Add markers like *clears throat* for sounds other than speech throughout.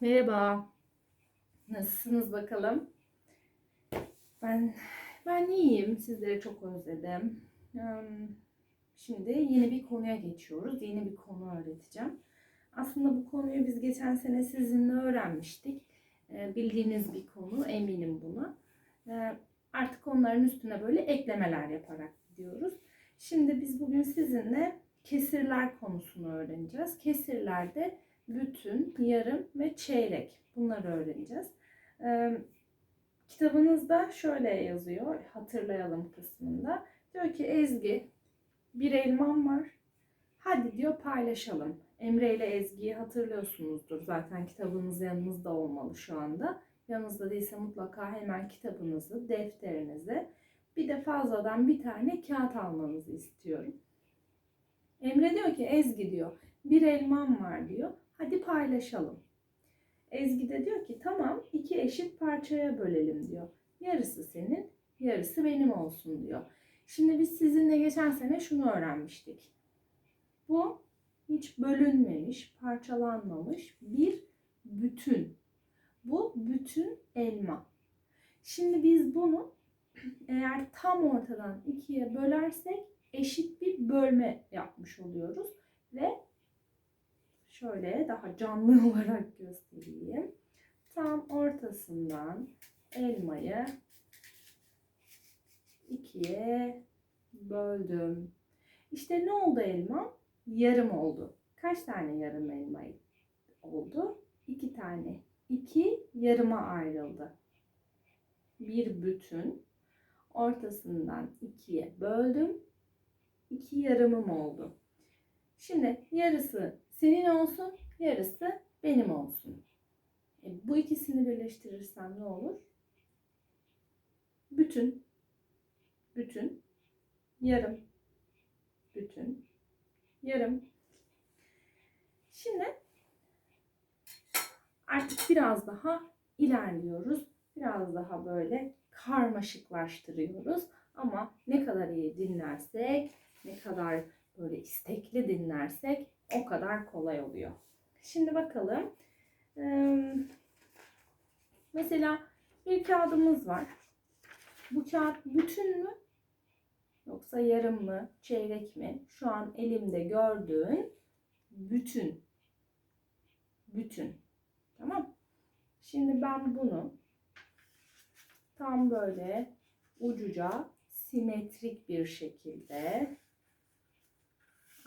Merhaba. Nasılsınız bakalım? Ben ben iyiyim. Sizleri çok özledim. Şimdi yeni bir konuya geçiyoruz. Yeni bir konu öğreteceğim. Aslında bu konuyu biz geçen sene sizinle öğrenmiştik. E, Bildiğiniz bir konu, eminim buna. E, Artık onların üstüne böyle eklemeler yaparak gidiyoruz. Şimdi biz bugün sizinle kesirler konusunu öğreneceğiz. Kesirlerde bütün, yarım ve çeyrek bunları öğreneceğiz. Ee, kitabınızda şöyle yazıyor, hatırlayalım kısmında. Diyor ki Ezgi, bir elmam var. Hadi diyor paylaşalım. Emre ile Ezgi'yi hatırlıyorsunuzdur. Zaten kitabınız yanınızda olmalı şu anda. Yanınızda değilse mutlaka hemen kitabınızı, defterinizi bir de fazladan bir tane kağıt almanızı istiyorum. Emre diyor ki Ezgi diyor bir elmam var diyor. Hadi paylaşalım. Ezgi de diyor ki tamam iki eşit parçaya bölelim diyor. Yarısı senin, yarısı benim olsun diyor. Şimdi biz sizinle geçen sene şunu öğrenmiştik. Bu hiç bölünmemiş, parçalanmamış bir bütün. Bu bütün elma. Şimdi biz bunu eğer tam ortadan ikiye bölersek eşit bir bölme yapmış oluyoruz ve şöyle daha canlı *laughs* olarak göstereyim. Tam ortasından elmayı ikiye böldüm. İşte ne oldu elma? Yarım oldu. Kaç tane yarım elma oldu? İki tane. İki yarıma ayrıldı. Bir bütün. Ortasından ikiye böldüm. İki yarımım oldu. Şimdi yarısı senin olsun, yarısı benim olsun. E, bu ikisini birleştirirsem ne olur? Bütün, bütün, yarım, bütün, yarım. Şimdi artık biraz daha ilerliyoruz. Biraz daha böyle karmaşıklaştırıyoruz. Ama ne kadar iyi dinlersek, ne kadar böyle istekli dinlersek o kadar kolay oluyor. Şimdi bakalım. Ee, mesela bir kağıdımız var. Bu kağıt bütün mü? Yoksa yarım mı? Çeyrek mi? Şu an elimde gördüğün bütün. Bütün. Tamam. Şimdi ben bunu tam böyle ucuca simetrik bir şekilde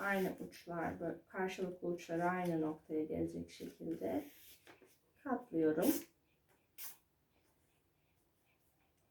aynı uçlar, karşılıklı uçları aynı noktaya gelecek şekilde katlıyorum.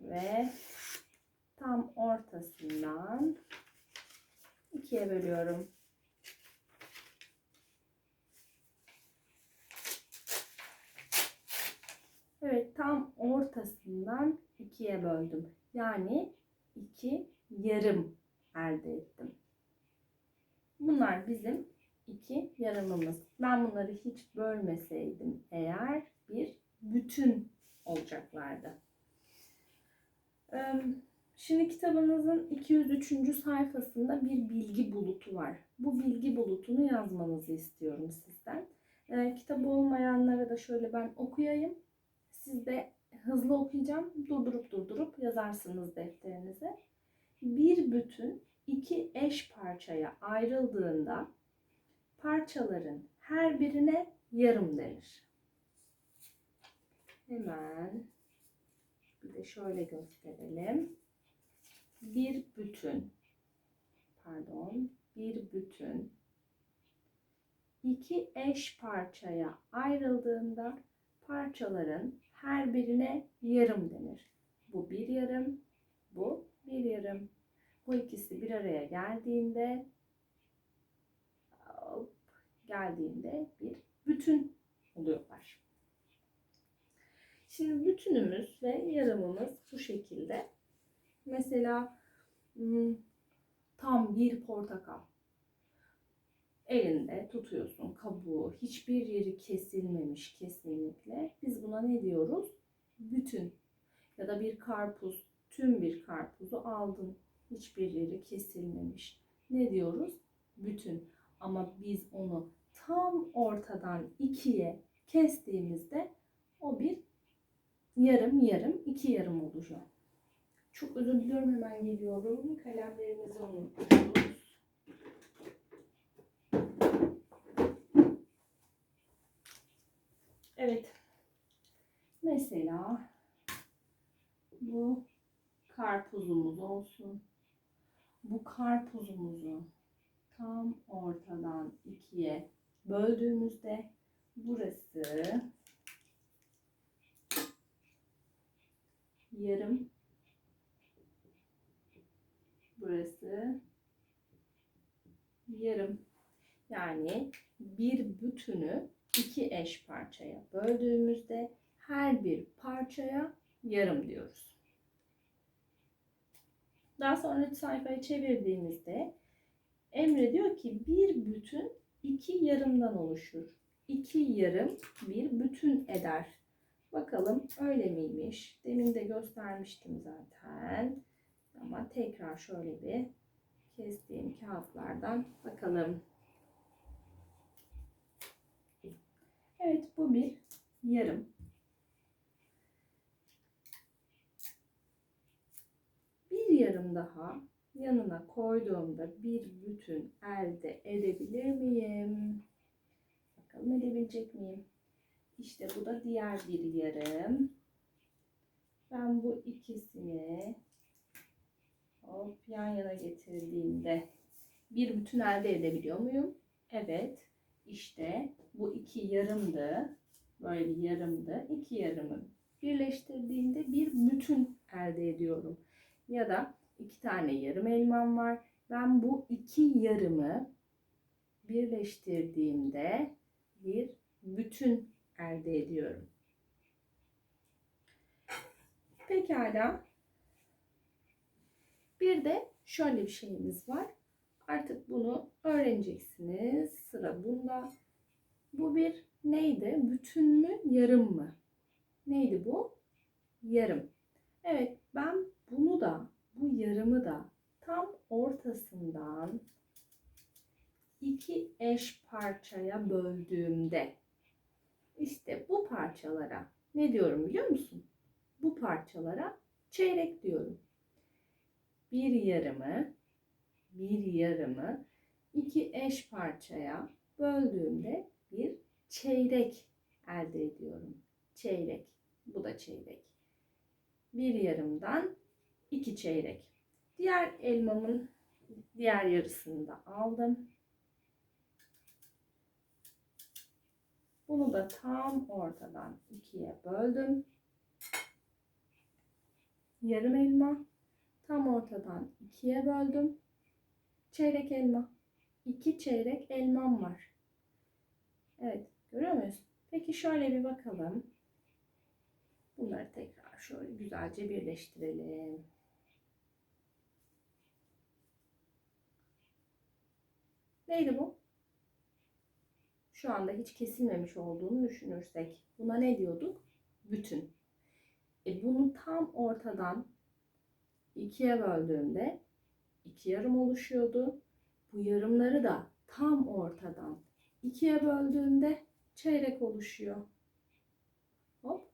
Ve tam ortasından ikiye bölüyorum. Evet, tam ortasından ikiye böldüm. Yani iki yarım elde ettim. Bunlar bizim iki yarımımız. Ben bunları hiç bölmeseydim eğer bir bütün olacaklardı. Şimdi kitabınızın 203. sayfasında bir bilgi bulutu var. Bu bilgi bulutunu yazmanızı istiyorum sizden. Kitabı olmayanlara da şöyle ben okuyayım. Siz de hızlı okuyacağım. Durdurup durdurup yazarsınız defterinize. Bir bütün iki eş parçaya ayrıldığında parçaların her birine yarım denir. Hemen bir de şöyle gösterelim. Bir bütün pardon bir bütün iki eş parçaya ayrıldığında parçaların her birine yarım denir. Bu bir yarım, bu bir yarım. Bu ikisi bir araya geldiğinde geldiğinde bir bütün oluyorlar. Şimdi bütünümüz ve yarımımız bu şekilde. Mesela hmm, tam bir portakal. Elinde tutuyorsun kabuğu. Hiçbir yeri kesilmemiş kesinlikle. Biz buna ne diyoruz? Bütün. Ya da bir karpuz. Tüm bir karpuzu aldın hiçbir yeri kesilmemiş ne diyoruz bütün ama biz onu tam ortadan ikiye kestiğimizde o bir yarım yarım iki yarım oluyor. Çok özür diliyorum hemen geliyorum. Kalemlerimizi unutmuşuz. Evet. Mesela bu karpuzumuz olsun. Bu karpuzumuzu tam ortadan ikiye böldüğümüzde burası yarım burası yarım yani bir bütünü iki eş parçaya böldüğümüzde her bir parçaya yarım diyoruz. Daha sonra sayfayı çevirdiğimizde Emre diyor ki bir bütün iki yarımdan oluşur. İki yarım bir bütün eder. Bakalım öyle miymiş? Demin de göstermiştim zaten. Ama tekrar şöyle bir kestiğim kağıtlardan bakalım. Evet bu bir yarım. Bir yarım daha yanına koyduğumda bir bütün elde edebilir miyim? Bakalım edebilecek miyim? İşte bu da diğer bir yarım. Ben bu ikisini hop yan yana getirdiğimde bir bütün elde edebiliyor muyum? Evet. İşte bu iki yarımdı. Böyle bir yarımdı. İki yarımı birleştirdiğimde bir bütün elde ediyorum. Ya da iki tane yarım elmam var. Ben bu iki yarımı birleştirdiğimde bir bütün elde ediyorum. Pekala. Bir de şöyle bir şeyimiz var. Artık bunu öğreneceksiniz. Sıra bunda. Bu bir neydi? Bütün mü, yarım mı? Neydi bu? Yarım. Evet, ben bunu da, bu yarımı da tam ortasından iki eş parçaya böldüğümde işte bu parçalara ne diyorum biliyor musun? Bu parçalara çeyrek diyorum. Bir yarımı bir yarımı iki eş parçaya böldüğümde bir çeyrek elde ediyorum. Çeyrek. Bu da çeyrek. Bir yarımdan iki çeyrek. Diğer elmamın diğer yarısını da aldım. Bunu da tam ortadan ikiye böldüm. Yarım elma tam ortadan ikiye böldüm. Çeyrek elma. İki çeyrek elmam var. Evet, görüyor muyuz? Peki şöyle bir bakalım. Bunları tekrar şöyle güzelce birleştirelim. Neydi bu? Şu anda hiç kesilmemiş olduğunu düşünürsek buna ne diyorduk? Bütün. E bunu tam ortadan ikiye böldüğümde iki yarım oluşuyordu. Bu yarımları da tam ortadan ikiye böldüğümde çeyrek oluşuyor. Hop.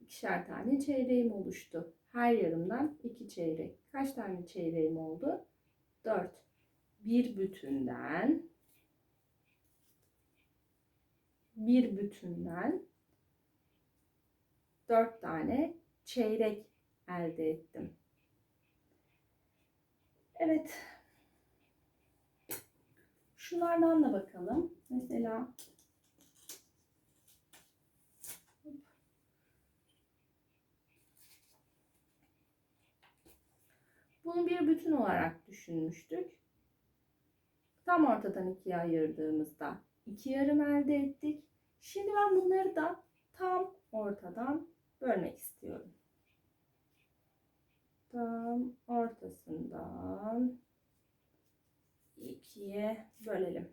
İkişer tane çeyreğim oluştu. Her yarımdan iki çeyrek. Kaç tane çeyreğim oldu? Dört. Bir bütünden bir bütünden dört tane çeyrek elde ettim. Evet. Şunlardan da bakalım. Mesela Bunu bir bütün olarak düşünmüştük. Tam ortadan ikiye ayırdığımızda iki yarım elde ettik. Şimdi ben bunları da tam ortadan bölmek istiyorum. Tam ortasından ikiye bölelim.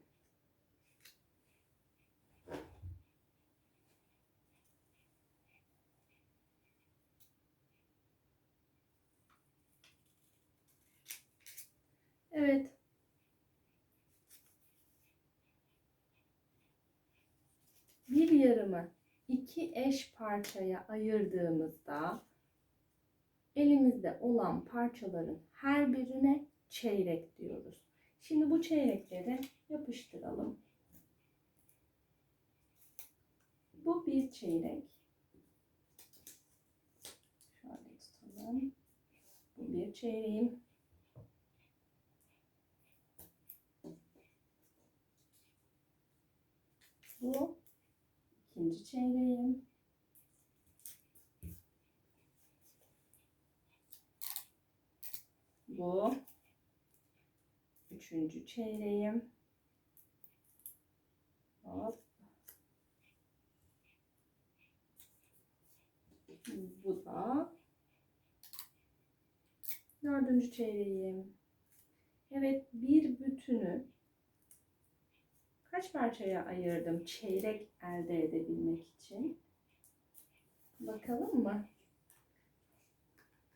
Evet. bir yarımı iki eş parçaya ayırdığımızda elimizde olan parçaların her birine çeyrek diyoruz. Şimdi bu çeyrekleri yapıştıralım. Bu bir çeyrek. Şöyle tutalım. Bu bir çeyreğim. Bu çeyreğim. Bu üçüncü çeyreğim. Hop. Bu da dördüncü çeyreğim. Evet bir bütünü kaç parçaya ayırdım çeyrek elde edebilmek için? Bakalım mı?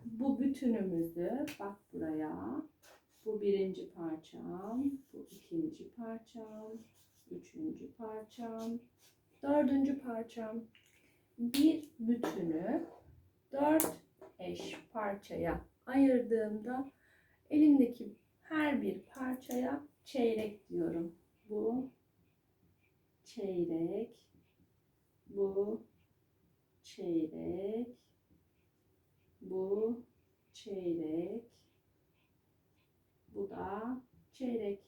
Bu bütünümüzü bak buraya. Bu birinci parçam, bu ikinci parçam, üçüncü parçam, dördüncü parçam. Bir bütünü dört eş parçaya ayırdığımda elimdeki her bir parçaya çeyrek diyorum. Bu çeyrek, bu çeyrek, bu çeyrek, bu da çeyrek.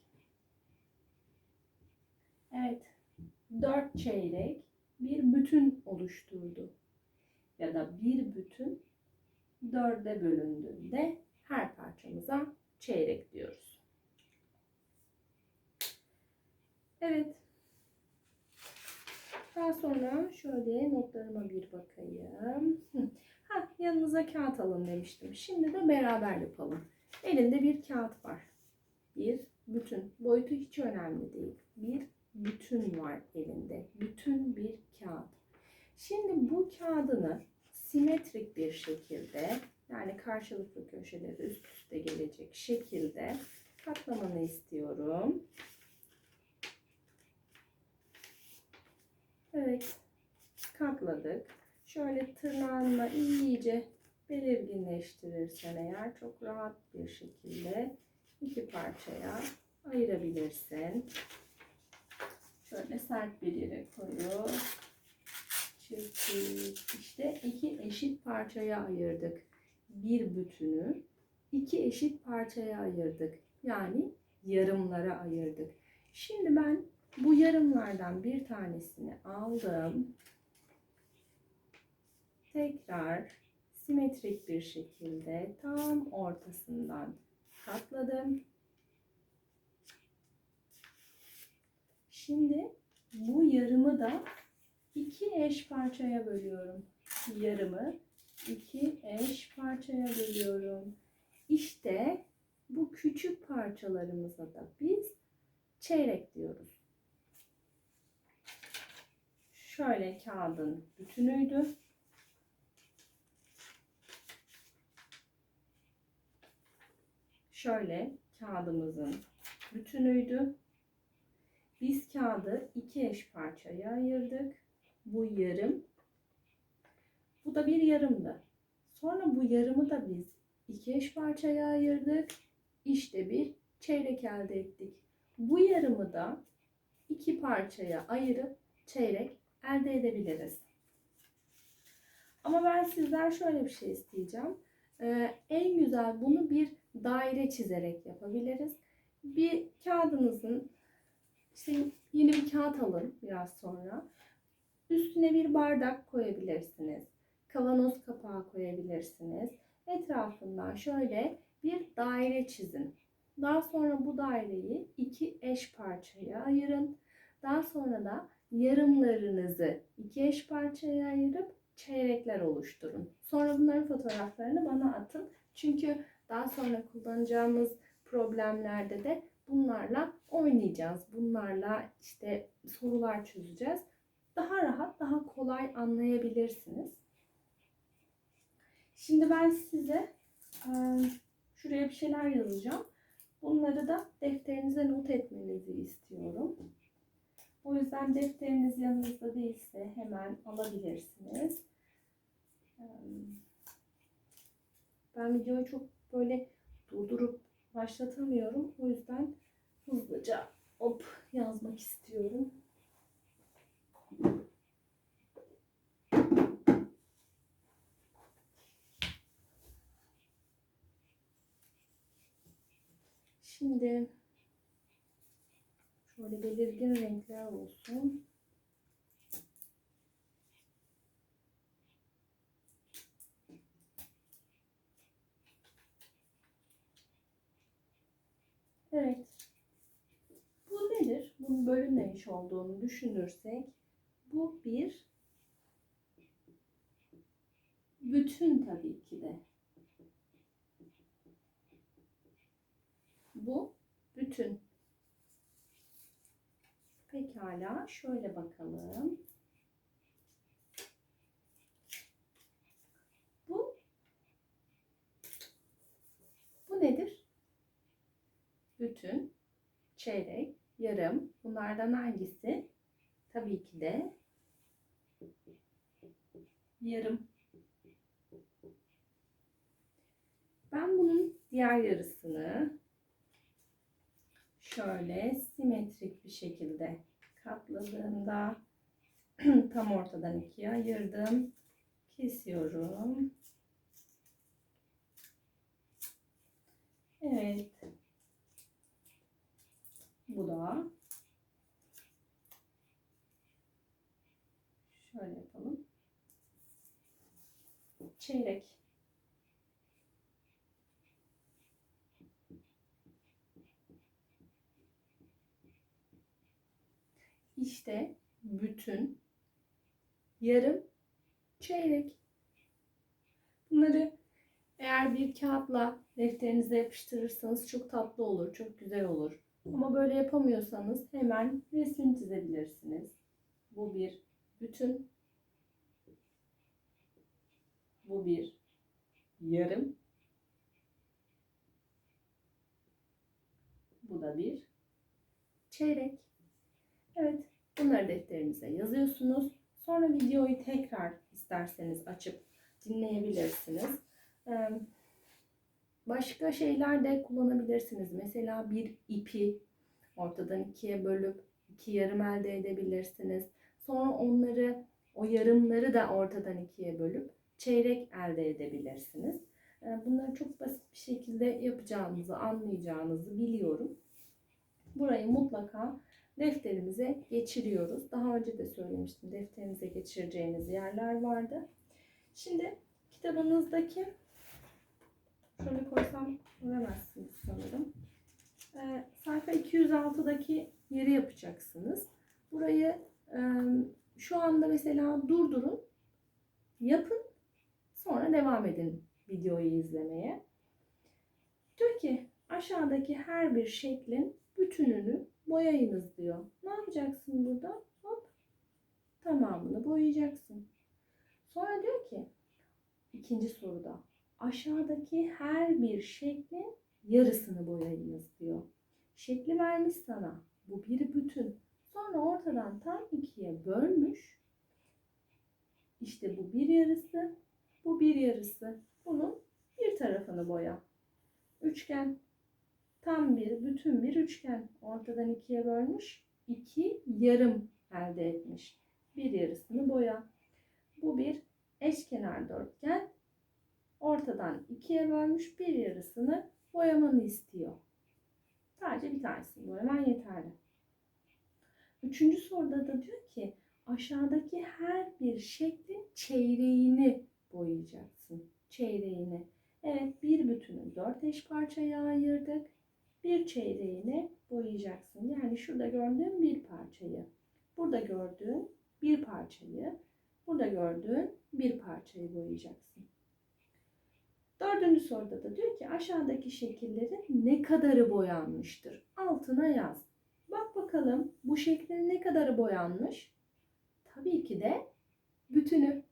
Evet, dört çeyrek bir bütün oluşturdu. Ya da bir bütün dörde bölündüğünde her parçamıza çeyrek diyoruz. Evet. Daha sonra şöyle notlarıma bir bakayım. Ha, yanınıza kağıt alın demiştim. Şimdi de beraber yapalım. Elinde bir kağıt var. Bir bütün. Boyutu hiç önemli değil. Bir bütün var elinde. Bütün bir kağıt. Şimdi bu kağıdını simetrik bir şekilde yani karşılıklı köşeleri üst üste gelecek şekilde katlamanı istiyorum. Evet. Katladık. Şöyle tırnağınla iyice belirginleştirirsen eğer çok rahat bir şekilde iki parçaya ayırabilirsin. Şöyle sert bir yere koyup çırptık. İşte iki eşit parçaya ayırdık. Bir bütünü iki eşit parçaya ayırdık. Yani yarımlara ayırdık. Şimdi ben bu yarımlardan bir tanesini aldım. Tekrar simetrik bir şekilde tam ortasından katladım. Şimdi bu yarımı da iki eş parçaya bölüyorum. Yarımı iki eş parçaya bölüyorum. İşte bu küçük parçalarımıza da biz çeyrek diyoruz. Şöyle kağıdın bütünüydü. Şöyle kağıdımızın bütünüydü. Biz kağıdı iki eş parçaya ayırdık. Bu yarım. Bu da bir yarımdı. Sonra bu yarımı da biz iki eş parçaya ayırdık. İşte bir çeyrek elde ettik. Bu yarımı da iki parçaya ayırıp çeyrek elde edebiliriz. Ama ben sizden şöyle bir şey isteyeceğim. Ee, en güzel bunu bir daire çizerek yapabiliriz. Bir kağıdınızın işte yeni bir kağıt alın biraz sonra. Üstüne bir bardak koyabilirsiniz. Kavanoz kapağı koyabilirsiniz. Etrafından şöyle bir daire çizin. Daha sonra bu daireyi iki eş parçaya ayırın. Daha sonra da yarımlarınızı iki eş parçaya ayırıp çeyrekler oluşturun. Sonra bunların fotoğraflarını bana atın. Çünkü daha sonra kullanacağımız problemlerde de bunlarla oynayacağız. Bunlarla işte sorular çözeceğiz. Daha rahat, daha kolay anlayabilirsiniz. Şimdi ben size şuraya bir şeyler yazacağım. Bunları da defterinize not etmenizi istiyorum. O yüzden defteriniz yanınızda değilse hemen alabilirsiniz. Ben videoyu çok böyle durdurup başlatamıyorum. O yüzden hızlıca hop yazmak istiyorum. Şimdi şöyle belirgin renkler olsun. Evet. Bu nedir? Bunun bölünmemiş olduğunu düşünürsek bu bir bütün tabii ki de. Bu bütün. Pekala şöyle bakalım. Bu bu nedir? Bütün, çeyrek, yarım. Bunlardan hangisi? Tabii ki de yarım. Ben bunun diğer yarısını şöyle simetrik bir şekilde katladığımda *clears throat* tam ortadan ikiye ayırdım. Kesiyorum. Evet. Bu da şöyle yapalım. Çeyrek. İşte bütün, yarım, çeyrek. Bunları eğer bir kağıtla defterinize yapıştırırsanız çok tatlı olur, çok güzel olur. Ama böyle yapamıyorsanız hemen resmini çizebilirsiniz. Bu bir bütün. Bu bir yarım. Bu da bir çeyrek. Evet, bunları defterinize yazıyorsunuz. Sonra videoyu tekrar isterseniz açıp dinleyebilirsiniz. Başka şeyler de kullanabilirsiniz. Mesela bir ipi ortadan ikiye bölüp iki yarım elde edebilirsiniz. Sonra onları, o yarımları da ortadan ikiye bölüp çeyrek elde edebilirsiniz. Bunları çok basit bir şekilde yapacağınızı, anlayacağınızı biliyorum. Burayı mutlaka defterimize geçiriyoruz. Daha önce de söylemiştim. Defterinize geçireceğiniz yerler vardı. Şimdi kitabınızdaki şöyle koysam göremezsiniz sanırım. Ee, sayfa 206'daki yeri yapacaksınız. Burayı e, şu anda mesela durdurun, yapın, sonra devam edin videoyu izlemeye. Diyor ki aşağıdaki her bir şeklin bütününü boyayınız diyor. Ne yapacaksın burada? Hop tamamını boyayacaksın. Sonra diyor ki ikinci soruda aşağıdaki her bir şeklin yarısını boyayınız diyor. Şekli vermiş sana. Bu bir bütün. Sonra ortadan tam ikiye bölmüş. İşte bu bir yarısı, bu bir yarısı. Bunun bir tarafını boya. Üçgen tam bir, bütün bir üçgen. Ortadan ikiye bölmüş. iki yarım elde etmiş. Bir yarısını boya. Bu bir eşkenar dörtgen. Ortadan ikiye bölmüş bir yarısını boyamanı istiyor. Sadece bir tanesini boyaman yeterli. Üçüncü soruda da diyor ki aşağıdaki her bir şeklin çeyreğini boyayacaksın. Çeyreğini. Evet bir bütünü dört eş parçaya ayırdık. Bir çeyreğini boyayacaksın. Yani şurada gördüğün bir parçayı. Burada gördüğün bir parçayı. Burada gördüğün bir parçayı boyayacaksın. Dördüncü soruda da diyor ki aşağıdaki şekillerin ne kadarı boyanmıştır? Altına yaz. Bak bakalım bu şeklin ne kadarı boyanmış? Tabii ki de bütünü.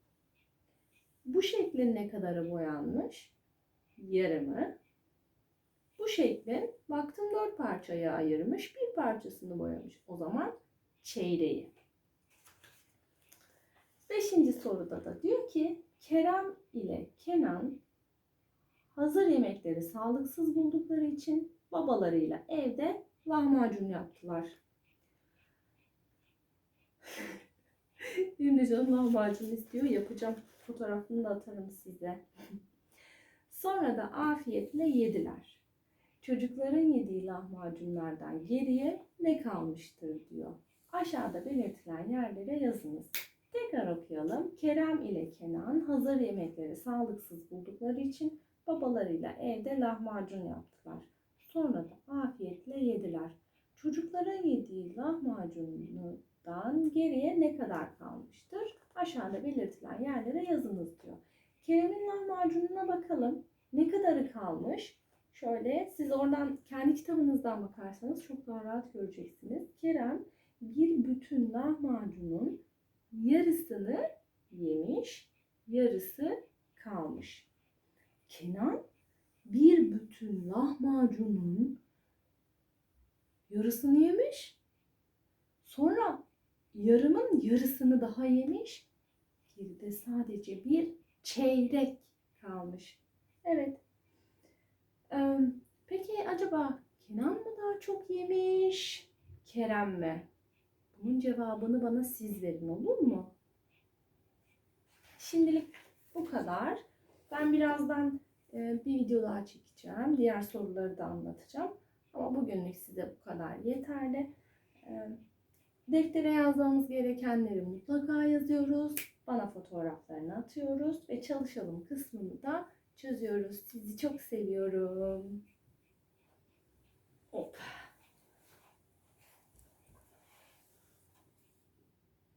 Bu şeklin ne kadarı boyanmış? Yarımı. Bu şeklin baktım dört parçaya ayırmış bir parçasını boyamış. O zaman çeyreği. Beşinci soruda da diyor ki Kerem ile Kenan hazır yemekleri sağlıksız buldukları için babalarıyla evde lahmacun yaptılar. *laughs* Benim canım lahmacun istiyor. Yapacağım. Fotoğrafını da atarım size. *laughs* Sonra da afiyetle yediler. Çocukların yediği lahmacunlardan geriye ne kalmıştır diyor. Aşağıda belirtilen yerlere yazınız. Tekrar okuyalım. Kerem ile Kenan hazır yemekleri sağlıksız buldukları için babalarıyla evde lahmacun yaptılar. Sonra da afiyetle yediler. Çocukların yediği lahmacundan geriye ne kadar kalmıştır? Aşağıda belirtilen yerlere yazınız diyor. Kerem'in lahmacununa bakalım. Ne kadarı kalmış? Şöyle siz oradan kendi kitabınızdan bakarsanız çok daha rahat göreceksiniz. Kerem bir bütün lahmacunun yarısını yemiş, yarısı kalmış. Kenan bir bütün lahmacunun yarısını yemiş. Sonra yarımın yarısını daha yemiş. Geride sadece bir çeyrek kalmış. Evet. Peki acaba Kenan mı daha çok yemiş? Kerem mi? Bunun cevabını bana siz verin olur mu? Şimdilik bu kadar. Ben birazdan e, bir video daha çekeceğim. Diğer soruları da anlatacağım. Ama bugünlük size bu kadar yeterli. Deftere yazmamız gerekenleri mutlaka yazıyoruz. Bana fotoğraflarını atıyoruz ve çalışalım kısmını da çözüyoruz. Sizi çok seviyorum. Hop.